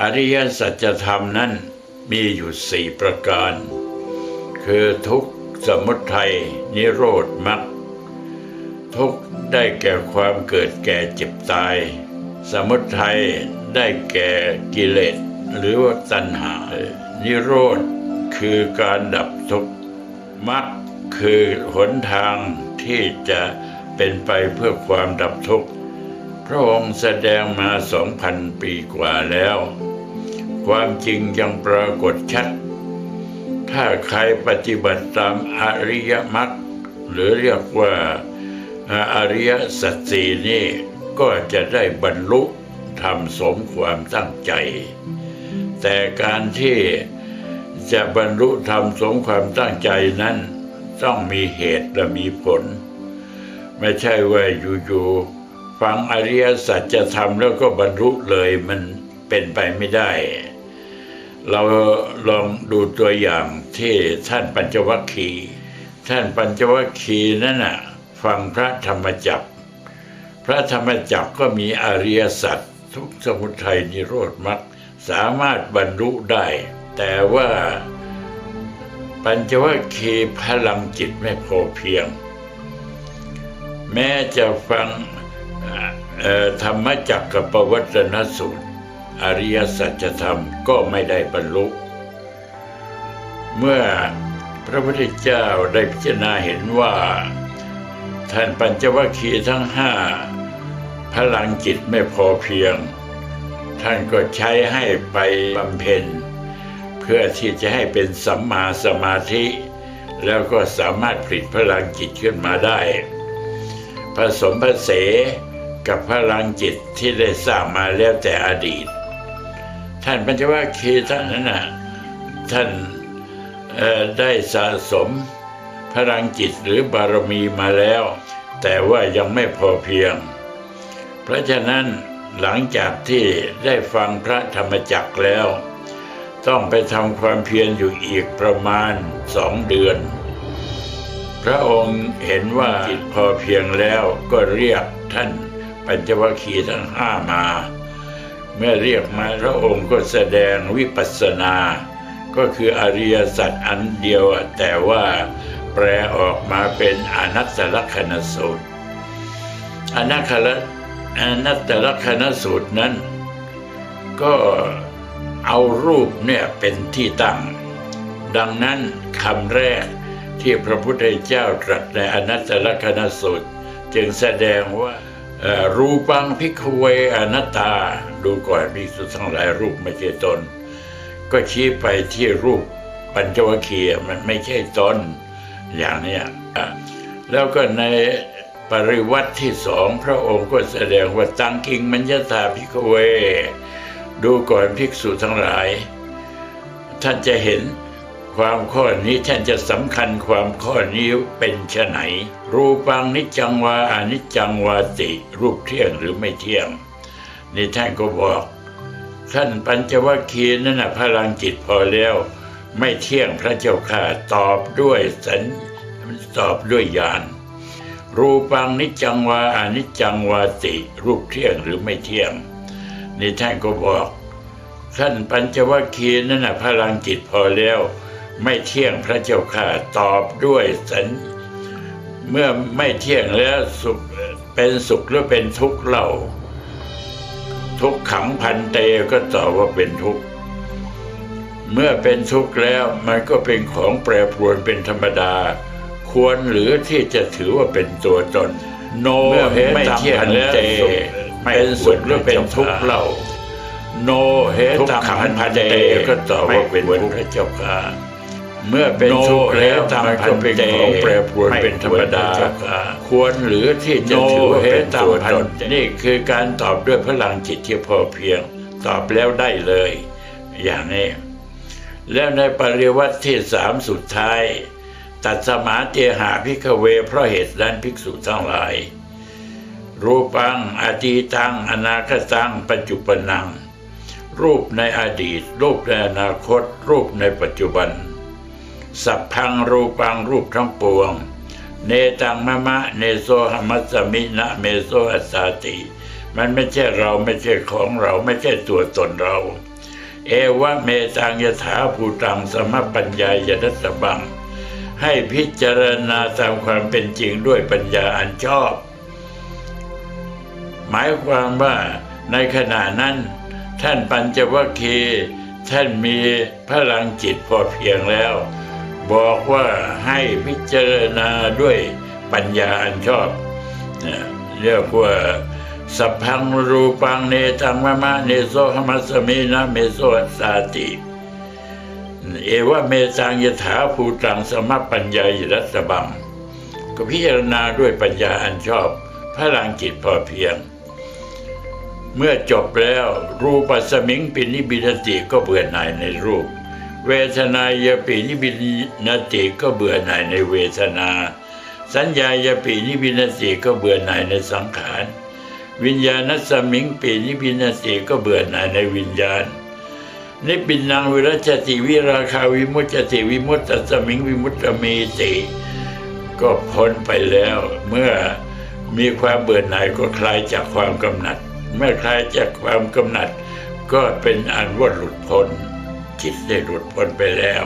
อริยสัจธรรมนั้นมีอยู่สี่ประการ คือทุกสมุทัยนิโรธมรรคทุกได้แก่ความเกิดแก่เจ็บตาย สมุทัยได้แก่กิเลสหรือว่าตัณหา นิโรธคือการดับทุกข์มรรคคือหนทางที่จะเป็นไปเพื่อความดับทุกข์ พระองค์แสดงมาสองพันปีกว่าแล้ว ความจริงยังปรากฏชัด ถ้าใครปฏิบัติตามอริยมรรคหรือเรียกว่าอริยสัจสีนี่ก็จะได้บรรลุทำสมความตั้งใจ แต่การที่จะบรรลุทำสมความตั้งใจนั้น ต้องมีเหตุและมีผล ไม่ใช่ว่าอยู่ๆ ฟังอริยสัจจะทำแล้วก็บรรลุเลยมันเป็นไปไม่ได้ เราลองดูตัวอย่างที่ท่านปัญจวัคคีย์ท่านปัญจวัคคีย์นั่นน่ะฟังพระธรรมจักรพระธรรมจักรก็มีอริยสัจทุกสมุทัยนิโรธมรรคสามารถบรรลุได้ แต่ว่าปัญจวัคคีย์พลังจิตไม่พอเพียง แม้จะฟัง ธรรมจักรกับปวัตนสูตร อริยสัจธรรมก็ไม่ได้บรรลุ เมื่อพระพุทธเจ้าได้พิจารณาเห็นว่าท่านปัญจวัคคีย์ทั้งห้าพลังจิตไม่พอเพียง ท่านก็ใช้ให้ไปบำเพ็ญ เพื่อที่จะให้เป็นสัมมาสมาธิ แล้วก็สามารถผลิตพลังจิตขึ้นมาได้ ผสมผสาน กับพลังจิตที่ได้สร้างมาแล้วแต่อดีต ท่านปัญจวัคคีย์ท่านนั้นนะท่านได้สะสมพลังจิตหรือบารมีมาแล้ว แต่ว่ายังไม่พอเพียง เพราะฉะนั้นหลังจากที่ได้ฟังพระธรรมจักรแล้ว ต้องไปทำความเพียรอยู่อีกประมาณสองเดือน พระองค์เห็นว่าจิตพอเพียงแล้วก็เรียกท่าน ปัญจวัคคีย์ทั้งห้ามา เมื่อเรียกมาพระองค์ก็แสดงวิปัสสนา ก็คืออริยสัจอันเดียวแต่ว่าแปลออกมาเป็นอนัตตลกษณสูตรอนัตตลอนัตตลกษณสูตรนั้น ก็เอารูปเนี่ยเป็นที่ตั้ง ดังนั้นคำแรกที่พระพุทธเจ้าตรัสในอนัตตลกษณสูตร จึงแสดงว่า รูปังพิกเวอนัตตา ดูก่อนภิกษุทั้งหลายรูปไม่ใช่ตน ก็ชี้ไปที่รูปปัญจวัคคีย์มันไม่ใช่ตนอย่างเนี้ยแล้วก็ในปริวัติที่สองพระองค์ก็แสดงว่าตังกิงมัญญาตาพิกเว ดูก่อนภิกษุทั้งหลาย ท่านจะเห็น ความข้อนี้ท่านจะสำคัญความข้อนี้เป็นชไหน รูปังนิจังวาอนิจังวาติ รูปเที่ยงหรือไม่เที่ยง นี่ท่านก็บอก ท่านปัญจวัคคีย์นั่นนะพลังจิตพอแล้ว ไม่เที่ยงพระเจ้าข้าตอบด้วยสัญตอบด้วยญาณรูปังนิจังวาอนิจจังวาติ รูปเที่ยงหรือไม่เที่ยง นี่ท่านก็บอก ท่านปัญจวัคคีย์นั่นนะพลังจิตพอแล้ว ไม่เที่ยงพระเจ้าข้าตอบด้วยสัญเมื่อไม่เที่ยงแล้วสุขเป็นสุขหรือเป็นทุกข์เล่า ทุกขังพันเตก็ตอบว่าเป็นทุกข์เมื่อเป็นทุกข์แล้วมันก็เป็นของแปรปรวนเป็นธรรมดา ควรหรือที่จะถือว่าเป็นตัวตนโนเมื่อเหไม่ตังเที่ยงพันแล้วเตสุขเป็นสุขหรือเป็นทุกข์เล่า โนเหทุกตังขังพันพันเตเตก็ตอบว่าเป็นไม่ควรทุกข์พระเจ้าค่ะ เมื่อเป็นทุกข์แล้วมันก็เป็นของแปรปรวนเป็นธรรมดา ควรหรือที่จะถือว่าเป็นตัวตนนี่คือการตอบด้วยพลังจิตที่พอเพียง ตอบแล้วได้เลย อย่างนี้ แล้วในปริวัติที่สามสุดท้าย ตัดสมาเจหาพิกเว เพราะเหตุนั้นภิกษุทั้งหลาย รูปังอดีตัง อนาคตัง ปัจจุปนัง รูปในอดีต รูปในอนาคต รูปในปัจจุบัน สัพพังรูปังรูปทั้งปวง เนตังมะมะเนโซหมัสสมินะเมโซอัสสาติ มันไม่ใช่เราไม่ใช่ของเราไม่ใช่ตัวตนเรา เอวะเมตังยถาภูตังสมปัญญายนัสสบัง ให้พิจารณาตามความเป็นจริงด้วยปัญญาอันชอบ หมายความว่าในขณะนั้น ท่านปัญจวัคคีย์ท่านมีพลังจิตพอเพียงแล้ว บอกว่าให้พิจารณาด้วยปัญญาอันชอบนะเรียกว่าสัพพังรูปังเนตังมะมะเนโสหมัสมินะเมโสสาติเอวะเมตังยถาภูตังสมปัญญายรัสบังก็พิจารณาด้วยปัญญาอันชอบพลังจิตพอเพียง เมื่อจบแล้วรูปสมิงปินิบินติก็เบื่อหน่ายในรูป เวทนายปินิบินติก็เบื่อหน่ายในเวทนา สัญญายปินิบินติก็เบื่อหน่ายในสังขาร วิญญาณสมิงปินิบินติก็เบื่อหน่ายในวิญญาณนิพพินังวิรัชติวิราคาวิมุตติวิมุตตสมิงวิมุตตมีติ ก็พ้นไปแล้ว เมื่อมีความเบื่อหน่ายก็คลายจากความกำหนัด เมื่อคลายจากความกำหนัด ก็เป็นอันว่าหลุดพ้น จิตได้หลุดพ้นไปแล้ว